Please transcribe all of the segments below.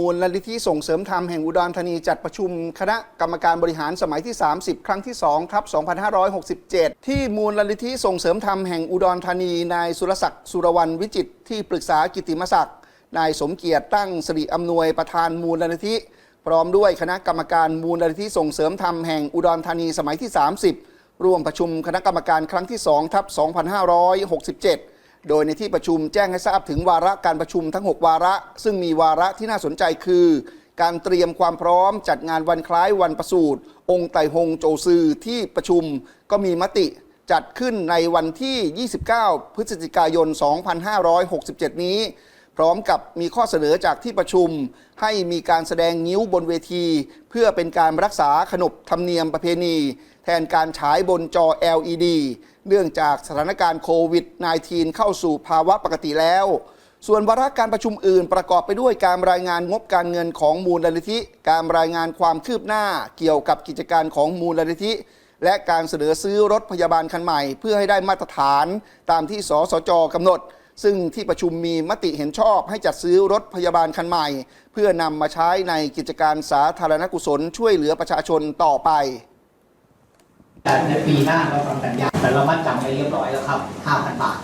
มูลนิธิส่งเสริมธรรมแห่งอุดรธานีจัดประชุมคณะกรรมการบริหารสมัยที่ 30 ครั้งที่2ทับ 2567 ที่มูลนิธิส่งเสริมธรรมแห่งอุดรธานีนายสุรศักดิ์สุรวรรณวิจิตที่ปรึกษากิติมศักดิ์นายสมเกียรติตั้งสิริอำนวยประธานมูลนิธิ พร้อมด้วยคณะกรรมการมูลนิธิส่งเสริมธรรมแห่งอุดรธานีสมัยที่ 30 ร่วมประชุมคณะกรรมการครั้งที่2ทับ2567 โดยในที่ประชุมแจ้งให้ทราบถึงวาระการประชุมทั้ง 6 วาระ ซึ่งมีวาระที่น่าสนใจคือ การเตรียมความพร้อมจัดงานวันคล้ายวันประสูติองค์ไตหงโจซือที่ประชุมก็มีมติจัดขึ้นในวันที่ 29 พฤศจิกายน 2567 นี้ พร้อมกับมีข้อเสนอจากที่ประชุม ให้มีการแสดงนิ้วบนเวที เพื่อเป็นการรักษาขนบธรรมเนียมประเพณี แทนการฉายบนจอ LED เนื่องจากสถานการณ์โควิด -19 เข้าสู่ภาวะปกติแล้ว ส่วนวาระการประชุมอื่นประกอบไปด้วยการรายงานงบการเงินของมูลนิธิ การรายงานความคืบหน้าเกี่ยวกับกิจการของมูลนิธิ และการเสนอซื้อรถพยาบาลคันใหม่ เพื่อให้ได้มาตรฐานตามที่สสจกำหนดซึ่งที่ประชุมมีมติเห็นชอบให้จัดซื้อรถพยาบาลคันใหม่ เพื่อนำมาใช้ในกิจการสาธารณกุศลช่วยเหลือประชาชนต่อไป แต่ในปีหน้าเราทำสัญญาแต่เรามัดจำไปเรียบร้อยแล้วครับ5,000 บาท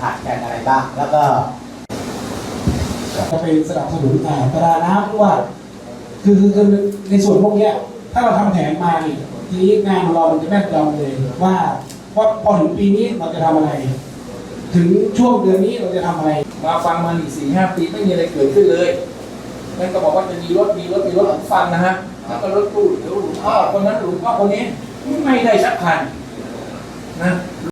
ขาดแคลนอะไรบ้าง แล้วก็จะไปสนับสนุนอ่าตลาดน้ำด้วยคือคือคือในส่วนพวกเนี้ยถ้าเราทำแผนมานี่ทีนี้งานของเรามันจะแม่นยำเลยว่าว่าพอถึงปีนี้เราจะทำอะไร ถึงช่วงเดือนนี้เราจะทำอะไร มาฟังมาอีกสี่ห้าปีไม่มีอะไรเกิดขึ้นเลย นั่นก็บอกว่าจะมีรถมีรถมีรถผมฟังนะฮะแล้วก็รถตู้เดี๋ยวหลวงพ่อคนนั้นหลวงพ่อคนนี้ไม่ได้สักคันนะ